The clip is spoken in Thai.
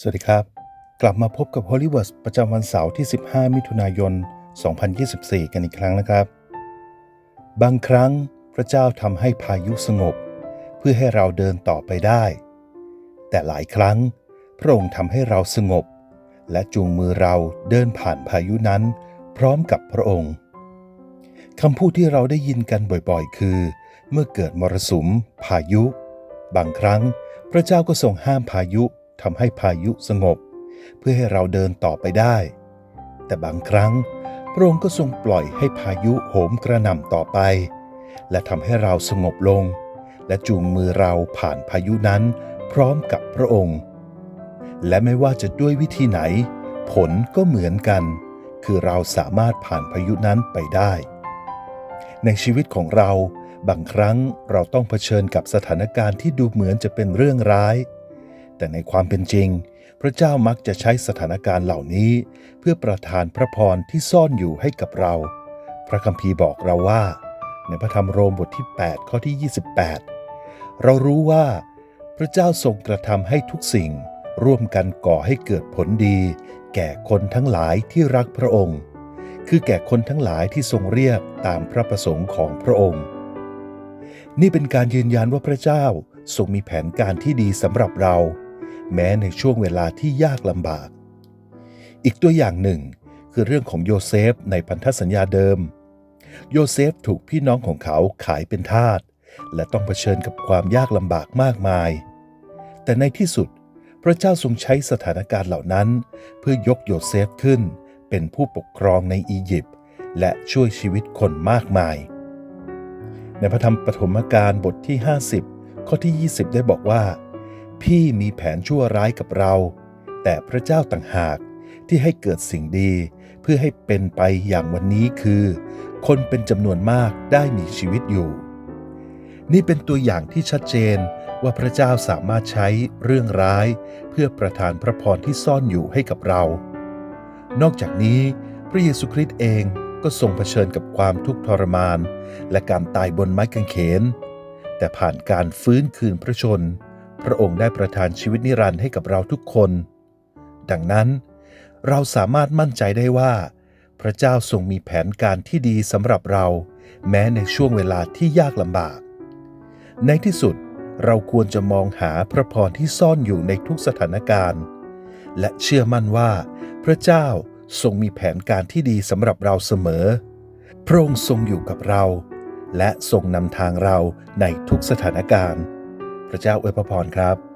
สวัสดีครับ กลับมาพบกับ Hollywood ประจำวันเสาร์ที่ 15 มิถุนายน 2024 กันอีกครั้งนะครับ บางครั้งพระเจ้าทำให้พายุสงบ เพื่อให้เราเดินต่อไปได้ แต่หลายครั้งพระองค์ทำให้เราสงบ และจูงมือเราเดินผ่านพายุนั้น พร้อมกับพระองค์คำพูดที่เราได้ยินกันบ่อยๆ คือ เมื่อเกิดมรสุม พายุ บางครั้ง พระเจ้าก็ทรงห้ามพายุ ทำให้พายุสงบ เพื่อให้เราเดินต่อไปได้ แต่บางครั้ง พระองค์ก็ทรงปล่อยให้พายุโหมกระหน่ำต่อไป และทำให้เราสงบลง และจูงมือเราผ่านพายุนั้นพร้อมกับพระองค์ และไม่ว่าจะด้วยวิธีไหน ผลก็เหมือนกัน คือเราสามารถผ่านพายุนั้นไปได้ ในชีวิตของเราบางครั้งเราต้องเผชิญกับสถานการณ์ที่ดูเหมือนจะเป็นเรื่องร้าย แต่ในความเป็นจริง พระเจ้ามักจะใช้สถานการณ์เหล่านี้ เพื่อประทานพระพรที่ซ่อนอยู่ให้กับเรา พระคัมภีร์บอกเราว่า ในพระธรรมโรมบทที่ 8 ข้อที่ 28 เรารู้ว่า พระเจ้าทรงกระทำให้ทุกสิ่ง ร่วมกันก่อให้เกิดผลดี แก่คนทั้งหลายที่รักพระองค์ คือแก่คนทั้งหลายที่ทรงเรียกตามพระประสงค์ของพระองค์ นี่เป็นการยืนยันว่าพระเจ้าทรงมีแผนการที่ดีสำหรับเรา แม้ในช่วงเวลาที่ยากลำบาก อีกตัวอย่างหนึ่งคือเรื่องของโยเซฟในพันธสัญญาเดิม โยเซฟถูกพี่น้องของเขาขายเป็นทาสและต้องเผชิญกับความยากลำบากมากมาย แต่ในที่สุด พระเจ้าทรงใช้สถานการณ์เหล่านั้น เพื่อยกโยเซฟขึ้น เป็นผู้ปกครองในอียิปต์และช่วยชีวิตคนมากมาย ในพระธรรมปฐมกาลบทที่ 50 ข้อที่ 20 ได้บอกว่า พี่มีแผนชั่วร้ายกับเรา แต่พระเจ้าต่างหากที่ให้เกิดสิ่งดีเพื่อให้เป็นไปอย่างวันนี้คือ คนเป็นจำนวนมากได้มีชีวิตอยู่ นี่เป็นตัวอย่างที่ชัดเจนว่าพระเจ้าสามารถใช้เรื่องร้าย เพื่อประทานพระพรที่ซ่อนอยู่ให้กับเรา นอกจากนี้ พระเยซูคริสต์เองก็ทรงเผชิญกับความทุกข์ทรมาน และการตายบนไม้กางเขน แต่ผ่านการฟื้นคืนพระชน พระองค์ได้ประทานชีวิตนิรันดร์ให้กับเราทุกคน ดังนั้นเราสามารถมั่นใจได้ว่า พระเจ้าทรงมีแผนการที่ดีสำหรับเรา แม้ในช่วงเวลาที่ยากลำบาก ในที่สุดเราควรจะมองหาพระพรที่ซ่อนอยู่ในทุกสถานการณ์ และเชื่อมั่นว่า พระเจ้าทรงมีแผนการที่ดีสำหรับเราเสมอ พระองค์ทรงอยู่กับเรา และทรงนำทางเราในทุกสถานการณ์ พระเจ้าอวยพรครับ